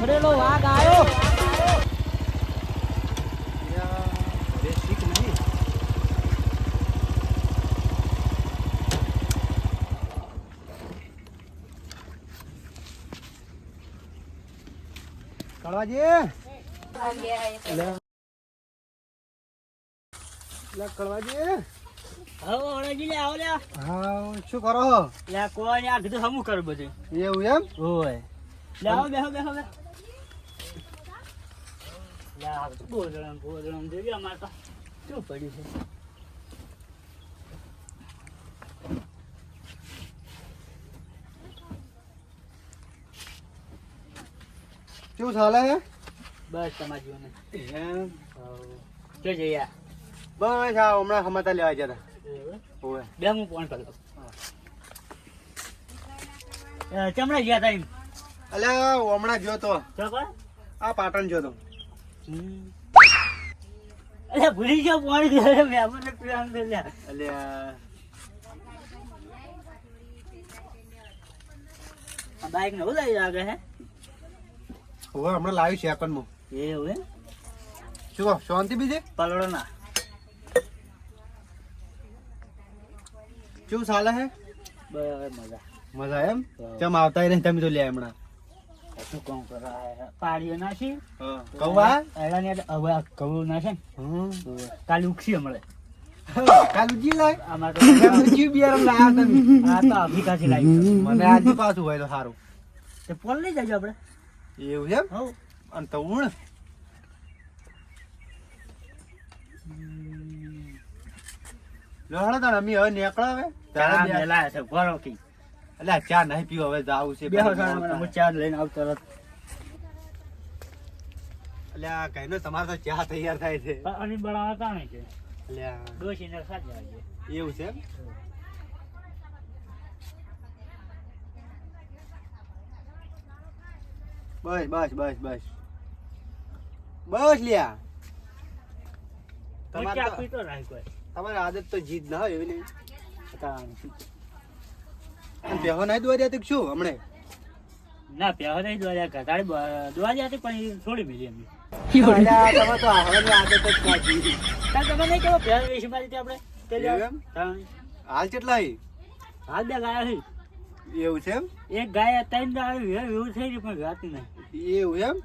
ફરેલો વાઘ આવ્યો. કળવાજી. લે કળવાજી. હવે ઓળજી લે આવો લે. હા શું કરો? લે કોઈ આ કીધું હમું કરું બધું. એવું એમ? ઓય. લે આવો બેહો બેહો બે તો શું પડ્યું છે ચાલે હે? બસ તમારી જીવને જઈએ બસ આ હમણાં સમાતા લેવા જતા બે હું ફોન કરતો. ચમડા ગયા તા એમ? અલ્યા હમણાં જોતો તો. આ પાટણ ગયો અરે ભૂલી ગયો પાણી ગયો. મેં આપણને પ્લાન કર્યા અલ્યા. આ બાઈક નવું લઈ આગળ હે? હવે હમણાં લાવ્યું સેકન્ડમાં એ હવે શું શાંતિ બીજી? પલોડો ના શું ચાલે હે? બરાબર મજા. મજા એમ? ચમ આવતા નહીં તમે તો લે હમણાં. શું કામ કરો પાડીઓ નાખી કૌવા એડાની આટે હવે નાખે ને ઉખસી લાય આમાં તો કાલુ જી લાયા તમે આ તો આફ્રિકાથી લાવી મને આજે પાછું હોય તો સારું તે પોલ લઈ જાજો આપણે. એવું એમ? હવ અને તો ઉણ. લહડો તાણ અમે હવે નીકળો હવે ચા મેલા છે કી. અલ્યા ચા નહીં પીવો હવે જાવું છે બેહો હું ચા લઈને આવતો રત અલ્યા કઈનો તમારે તો ચા તૈયાર થાય છે. અને બનાવવા તાણે છે અલ્યા. ડોશી ને સાથ જવા એવું છે બસ બસ બસ બસ. બસ લ્યા. તમારે ચા તો- પીતો નહીં કોઈ. તમારી આદત તો જીત ના હોય એવી નહીં. બેહો નહીં દોવા દેતી શું હમણે? ના પ્યાહ નહીં દોડ્યા ઘટાડી દોડ્યા જતી પણ થોડી મિલી અલ્યા, તમે તો આવવાની આદત જ કાઢી. તમે નહીં કેવો પ્યાહ વેચી મારી આપણે. તે? એમ? હાલ કેટલા હી? હાલ બે ગાયા છે. એવું છે એમ? એક ગાય ત્રણ દાળ વે- એવું થઈ ગયું પણ ગાતી નહીં. એવું એમ.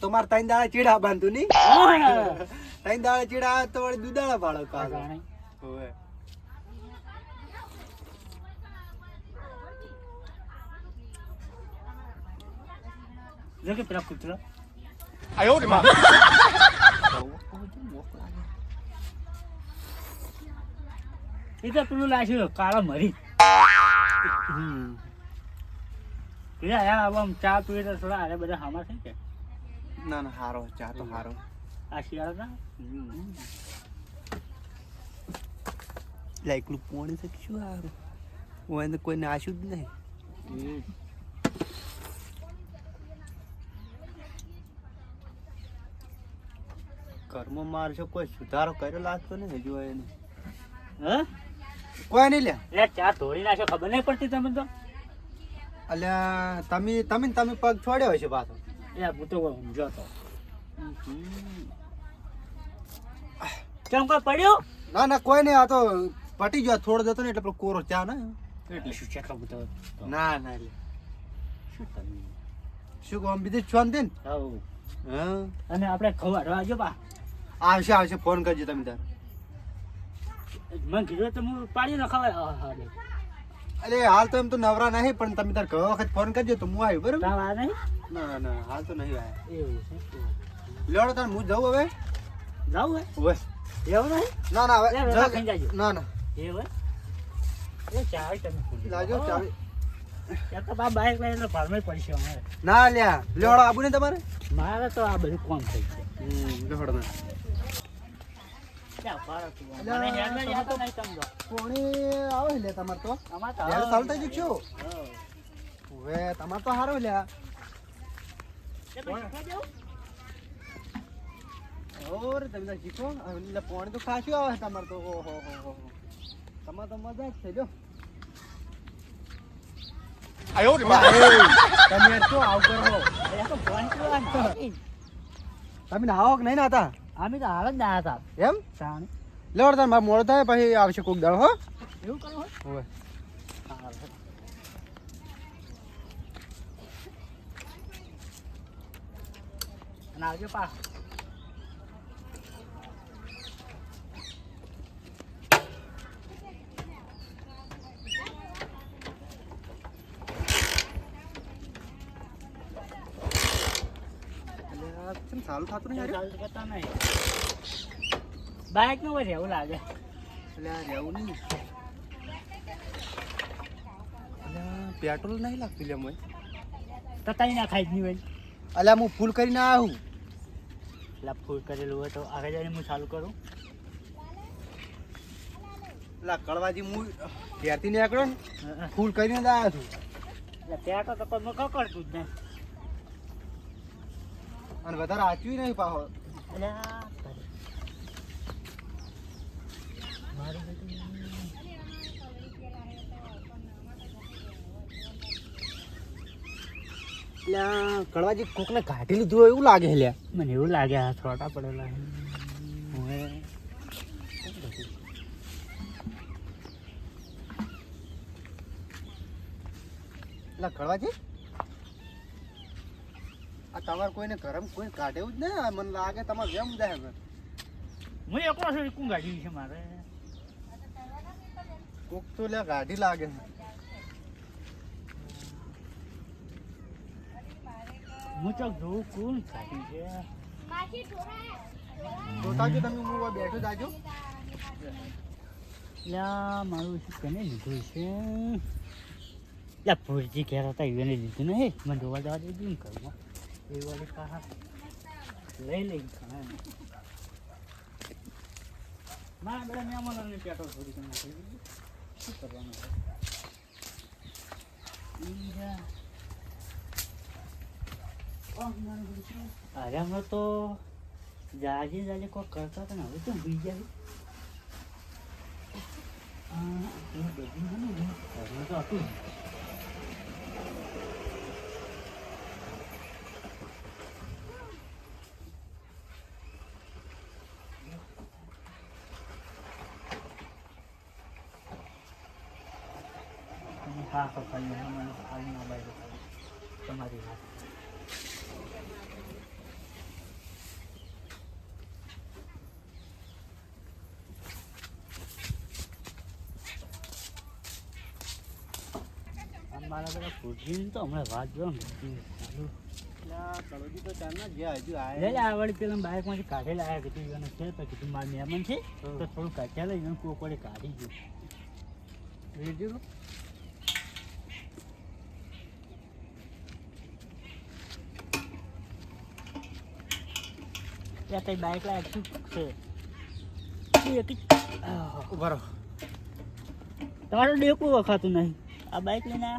તમારે ત્રણ દાડા ચીડા બાંધતું નહીં. ત્રણ દાડા ચીડા તો વળી દુદાળા પાડો આ પાડો જાણે. હોવે. જો કે પેલા કૂતરો એ તો પેલું લાગ્યું કાળા મરી હમ. પેલા યાર આમ ચા પીએ તો થોડા હારે બધા હામા થઈ કે ના ના હારો ચા તો હારો આ શિયાળો ના લાઈકલું પોણી શકશું હારું હું એને કોઈ નાશ્યું જ નહીં કર્મ મારશો કોઈ સુધારો કર્યો લાગતો ને હજુ એને. હા? કોઈ નહીં લે એટલે ચા ધોળી નાખો ખબર નહીં પડતી તમે તો? અલ્યા તમે તમે તમે પગ છોડ્યો હશે પાછો. એ હું તો સમજો તો. કેમ કોઈ પડ્યો? ના ના કોઈ નહીં આ તો પટી ગયો થોડો જતો ને એટલે પેલો કોરો ચા ને. એટલે શું ચેટલો બધો ના ના લે શું તમે? શું કહો બીજું છોન દે ને હા. અને આપણે ખવડાવવા જો બા. આવશે આવશે ફોન કરજો તમે તાર. મને કીધું તો હું પાડી ન હા અરે હાલ તો એમ તો નવરા નહીં પણ તમે તાર ઘણા વખત ફોન કરજો તો હું આવ્યું બરાબર? આ નહીં? ના ના ના હાલ તો નહીં આવ્યા એવું છે તાર હું જઉં હવે? જાઉં હે બસ એવું નહીં? ના ના હવે. ના ના. એવું એ ચાવી તમે લાજો. ચાવી. ના લ્યા લેવડો આબુ ને તમારે? મારે તો આ બધું કોણ થઈ છે પોણી આવે લે તમાર તો. યાર હવે- ચાલતા જ છો. હવે તમાર તો હારો લ્યા? ઓર તમે શીખો. એટલે પોણી તો ખાસું આવે તમાર તો. ઓહો હો હો તમાર તો મજા જ છે જો. તમે યાર શું આવું કરો. અલ્યા તો ફોન કરવાનો. તમે નાહો કે નહીં નાતા અમે તો હાલ જ ના હતા. એમ? તાણ. લેવડ તાર મારે મોડો થાય પછી આવશે કોક દાડો હો? એવું હોય? અને આવજો પા અલ્યા, કેમ ચાલુ થતું નહીં ચાલતું કરતા નહીં. બાઇકનું હોય એવું લાગે. એટલે રહેવું નહીં. અલ્યા, પેટ્રોલ નહીં લાગતું લે મોય. તો કઈ ના ખાઈ જ નહીં હોય. અલ્યા હું ફૂલ કરીને આવું. એટલે ફૂલ કરેલું હોય તો આગળ જઈને હું ચાલુ કરું. પેલા કળવાજી હું ત્યારથી નીકળ્યો ને. ફૂલ કરીને આવ્યો છું. એટલે ત્યાં તો કોઈ મેં જ નહીં. અને વધારે આચવી નહીં પાહો. કળવાજી કોકને કાઢી લીધું હોય એવું લાગે લ્યા. મને એવું લાગે આ છોટા પડેલા છે. આ તમારે કોઈને ગરમ કોઈ કાઢ્યું જ ને? મને લાગે તમારે જેમ જાય હવે. હું એકલો છું કું ગાડી છે મારે. કોક તો લે ગાડી લાગે હું તો જોઉં કોણ ગાડી છે? જોતાજો તમે હું બેઠો જાજો? લ્યા મારું શું કને લીધું છે? લ્યા ભુરજી ઘેર હતા એને લીધું નહીં. મને જોવા જવા દેજો ને ઘરમાં એ વાળી પાહા લઈ લઈ ખાય મારા બધા મહેમાનોને પેટ્રોલ થોડી ઘણી નાખી દીધું. શું કરવાનું હવે? ઈ જા. ઓહ, મારું દીકરું. અરે હમણાં તો જાજે જાજે કોઈ કરતા હતા ને હવે તો ભૂઈ જાય આ એ બધું છે ને ઘરમાં તો હતું હા સફાઈ મને સફાઈ ના બાય તમારી વાત મારા બધા ફૂટજીને તો હમણાં વાત. જો ને બધી ચાલુ. એટલે કળોજી તો ચાર ના હજુ લે આયા લે આ વળી પેલા બાઇકમાંથી કાઢેલા આવ્યા કીધું એને છે તો કીધું મારા મહેમાન છે તો થોડું કાઢ્યા લઈને કોક વડે કાઢી ગયું. રીડ્યું? ત્યાં baik બાઇક itu. શું છે tik. રહો. તમારું ડેકું વખાતું નહીં આ બાઇક લઈને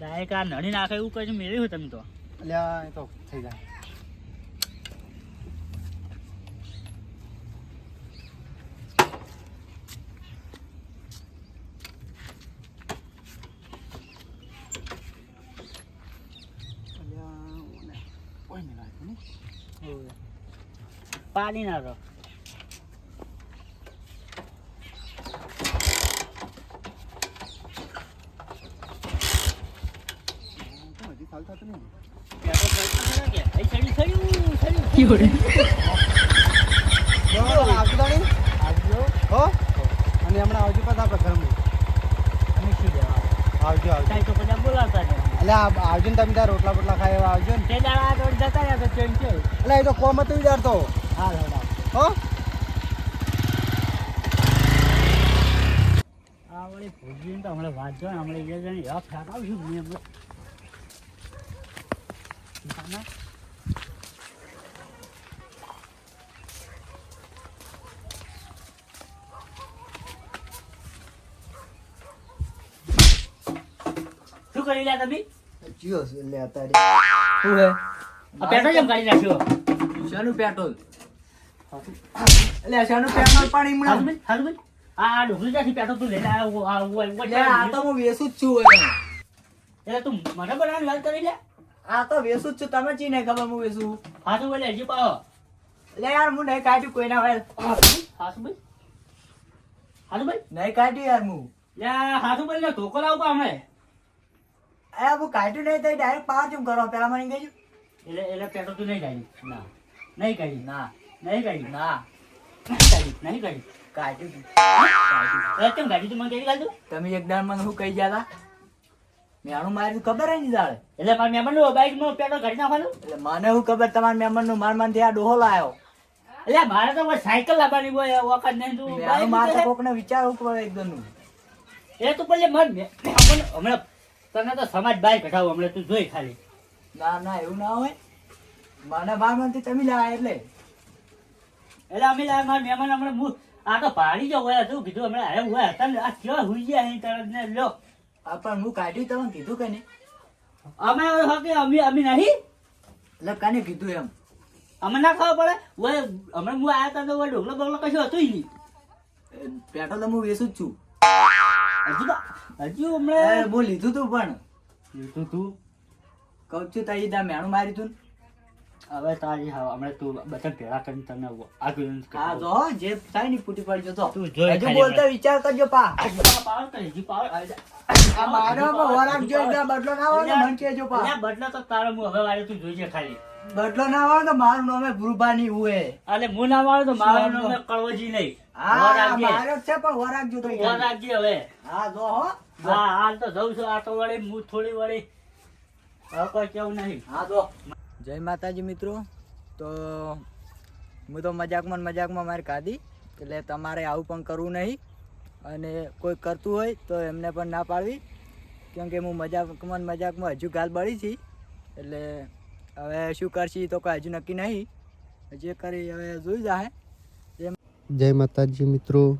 બાઇક આ નડી નાખે એવું કઈ મેળવ્યું તમે તો અલ્યા એ તો થઈ જાય અલ્યા, ઓને કોઈ નહીં લાગ્યું ને. પાણી ના રહો કેમ હજી ચાલુ થતું નહીં? બરાબર, આવજો તાણી. હો? અને હમણાં આવજો પાછા આપણે ઘરમાં. આવજો આવજો અલ્યા આ- આવજો ને તમે ત્યાં રોટલા બોટલા એવા આવજો ને. એટલે એ તો કોમ હતું યાર તો હો હમણાં વાત જો હમણાં એ જણ ફેંકાવશું ને હમણાં. શું કરી રહ્યા તમે? જીઓ છે? એટલે અત્યારે શું હે આ પેટો કેમ કાઢી નાખ્યો? શાનું પેટ્રોલ. એટલે શાનું પેટ્રોલ પાણી હમણાં હારું હારું આ તું લઈને આવ્યો તો હું વેસું જ છું એટલે તું મને વાત કરી લે? આ તો વેસું જ છું. તમે ચી નહીં ખબર હું વેસું? હાથું બોલે હજી પાવો લે યાર હું નહીં કાઢ્યું કોઈના વેલ હાથું ભાઈ? હાથું ભાઈ? નહીં કાઢ્યું યાર હું. લે હાથું ને ધોકો લાવ પા અરે હું કાઢ્યું નહીં તો ડાયરેક્ટ પાવર કેમ કરો પેલા મને કહેજો. એટલે એટલે પેટો તું નહીં કાઢી ના. નહીં કાઢી ના. નહીં કાઢી ના. નહીં કાઢી નહીં કાઢી કાઢ્યું તું. તું? મને કેવી કાઢી તમે એક દાડ મને હું કહી ગયા હતા મેણું માર્યું ખબર હે નહીં દાડે એટલે મારા મેમરનું બાઈકનું પેટ્રોલ કાઢી નાખવાનું? એટલે મને હું ખબર તમારા મહેમાનનું માર માન આ ડોહો લાયો. એટલે મારે તો સાયકલ લાવવાની હોય વખત નહીં તું મારે ને નીકળે. કોકને વિચારવું પડે એકદમનું એ તું પેલે મન હમણાં તને તો સમાજ બહાર કઢાવો હમણાં તું જોઈ ખાલી. ના ના એવું ના હોય. મને બાર માનથી તમે લાયા એટલે. એટલે અમે લાયા મારા મહેમાન હમણાં હું આ તો પાડી જો હોય શું કીધું હમણાં અરે હોય હતા ને આ કેવા હુઈ ગયા અહીં તરત ને લો આ પણ હું કાઢ્યું તમને કીધું કે નહીં? અમે હવે અમે અમે નહીં? એટલે કાને કીધું એમ? અમે ના ખાવા પડે? ઓય હમણાં હું આવ્યા તા તો ઢોકળો બગલો કશું હતું નહીં. પેટ્રોલ હું વેચું જ છું. હજુ તો હજુ હમણાં હું લીધું તું પણ. લીધું તું? કહું છું તારી દા મેણું મારી તું હવે તારી હા હમણાં તું બધા ભેળા કરીને તને આગળ હા જો જે થાય ને ફૂટી પડી જતો. તું જો હજુ બોલતા વિચાર કરજો પા. પાવર કરે હજી પાવર આ મારો જો બદલો ના હોય તો મને કહેજો પા. બદલો તો તારો હું હવે વાળે તું જોઈજે ખાલી. બદલો ના વાળો તો મારું નામે ભૂરબાની હુએ. અને હું ના વાળો તો મારું નામે કળવજી નહીં. હા મારો છે પણ તો હવે. હા જો હો. હા હાલ તો જઉં છું. આ તો વળી હું થોડી વળી હવે કોઈ કેવું નહીં. હા જો. જય માતાજી મિત્રો. તો હું તો મજાકમાં મજાકમાં મારી કાઢી. એટલે તમારે આવું પણ કરવું નહીં. અને કોઈ કરતું હોય તો એમને પણ ના પાડવી. કેમ કે હું મજાકમાં મન મજાકમાં હજુ ગાલ બળી છી. એટલે હવે શું કરશી તો કોઈ હજુ નક્કી નહીં. જે કરી હવે જોઈ જાય જય માતાજી મિત્રો.